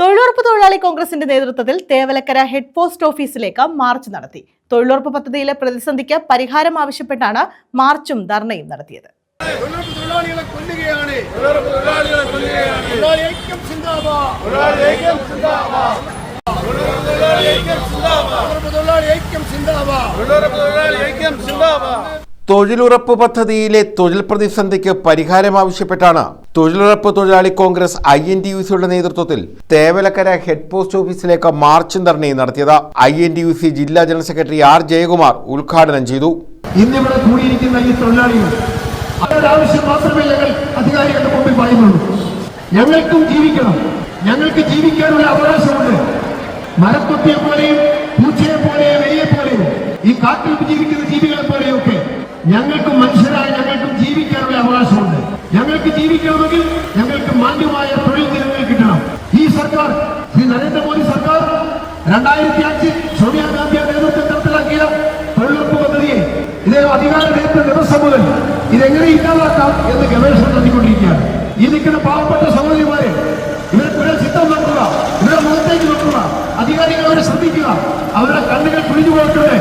തൊഴിലുറപ്പ് തൊഴിലാളി കോൺഗ്രസിന്റെ നേതൃത്വത്തിൽ തേവലക്കര ഹെഡ് പോസ്റ്റ് ഓഫീസിലേക്ക് മാർച്ച് നടത്തി. തൊഴിലുറപ്പ് പദ്ധതിയിലെ പ്രതിസന്ധിക്ക് പരിഹാരം ആവശ്യപ്പെട്ടാണ് മാർച്ചും ധർണയും നടത്തിയത്. ഐക്യം സിന്ദാബാദ് തൊഴിലുറപ്പ് പദ്ധതിയിലെ തൊഴിൽ പ്രതിസന്ധിക്ക് പരിഹാരം ആവശ്യപ്പെട്ടാണ്. തൊഴിലുറപ്പ് തൊഴിലാളി congress I N T U സിയുടെ നേതൃത്വത്തിൽ തേവലക്കര ഹെഡ് പോസ്റ്റ് ഓഫീസിലേക്ക് മാർച്ചും ധർണയും നടത്തിയത്. I N T U C ജില്ലാ ജനറൽ സെക്രട്ടറി ആർ ജയകുമാർ ഉദ്ഘാടനം ചെയ്തു. ഇന്നിവിടെ കൂടിയിരിക്കുന്ന ഈ തൊഴിലാളികൾ അവരുടെ ആവശ്യം മാത്രമേ അധികാരികളുടെ മുമ്പിൽ പറയുന്നുള്ളൂ. ഞങ്ങൾക്കും ജീവിക്കണം. ഞങ്ങൾക്ക് ജീവിക്കാനുള്ള അവകാശമുണ്ട്. മരക്കൊത്തിയെ പോലെയും പൂച്ചയെ പോലെയും വെയ്യെ പോലെയും ഈ കാട്ടിൽ ജീവിക്കുന്ന ഞങ്ങൾക്കും മനുഷ്യരായ ഞങ്ങൾക്കും ജീവിക്കാനുള്ള അവകാശമുണ്ട്. ഞങ്ങൾക്ക് ജീവിക്കണമെങ്കിൽ ഞങ്ങൾക്ക് മാന്യമായ തൊഴിൽ ദിനങ്ങൾ കിട്ടണം. ഈ സർക്കാർ ശ്രീ നരേന്ദ്രമോദി സർക്കാർ രണ്ടായിരത്തി അഞ്ചിൽ സോണിയാഗാന്ധിയുടെ നേതൃത്വം നടപ്പിലാക്കിയ തൊഴിലുറപ്പ് പദ്ധതിയെ ഇദ്ദേഹം അധികാരമേറ്റ ദിവസം മുതൽ ഇതെങ്ങനെ ഇല്ലാതാക്കാം എന്ന് ഗവേഷണം നടത്തിക്കൊണ്ടിരിക്കുകയാണ്. ഈ നിൽക്കുന്ന പാവപ്പെട്ട സഹോദരിമാരെ ഇവരെ ചിത്തം നോക്കുക ഇവരുടെ മുഖത്തേക്ക് നോക്കുക അധികാരികൾ അവരെ ശ്രദ്ധിക്കുക. അവരുടെ കണ്ണുകൾ പിടിഞ്ഞു പോയിട്ടുണ്ട്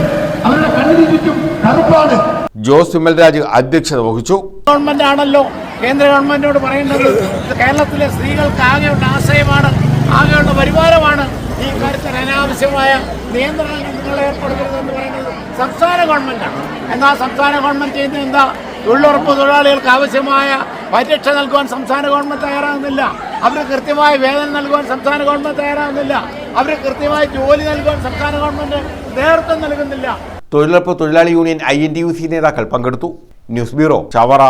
അവരുടെ കണ്ണിന് ചുറ്റും കറുപ്പാണ്. ജോസ് വിമൽരാജ് അധ്യക്ഷത വഹിച്ചു. ഗവൺമെന്റ് ആണല്ലോ. കേന്ദ്ര ഗവൺമെന്റിനോട് പറയേണ്ടത് കേരളത്തിലെ സ്ത്രീകൾക്ക് ആകെയുള്ള ആശയമാണ് ആകെയുള്ള വരുമാനമാണ് ഈ കാര്യത്തിൽ അനാവശ്യമായ നിയന്ത്രണങ്ങൾ നിങ്ങൾ ഏർപ്പെടുത്തരുതെന്ന് പറയുന്നത് സംസ്ഥാന ഗവൺമെന്റാണ് എന്നാൽ സംസ്ഥാന ഗവൺമെന്റ് ചെയ്യുന്ന എന്താ? തൊഴിലുറപ്പ് തൊഴിലാളികൾക്ക് ആവശ്യമായ പരിരക്ഷ നൽകുവാൻ സംസ്ഥാന ഗവൺമെന്റ് തയ്യാറാകുന്നില്ല. അവർക്ക് കൃത്യമായ വേതനം നൽകുവാൻ സംസ്ഥാന ഗവൺമെന്റ് തയ്യാറാകുന്നില്ല. അവർക്ക് കൃത്യമായ ജോലി നൽകുവാൻ സംസ്ഥാന ഗവൺമെന്റ് നേതൃത്വം നൽകുന്നില്ല. തൊഴിലുറപ്പ് തൊഴിലാളി യൂണിയൻ ഐ നേതാക്കൾ പങ്കെടുത്തു. News bureau Chavara.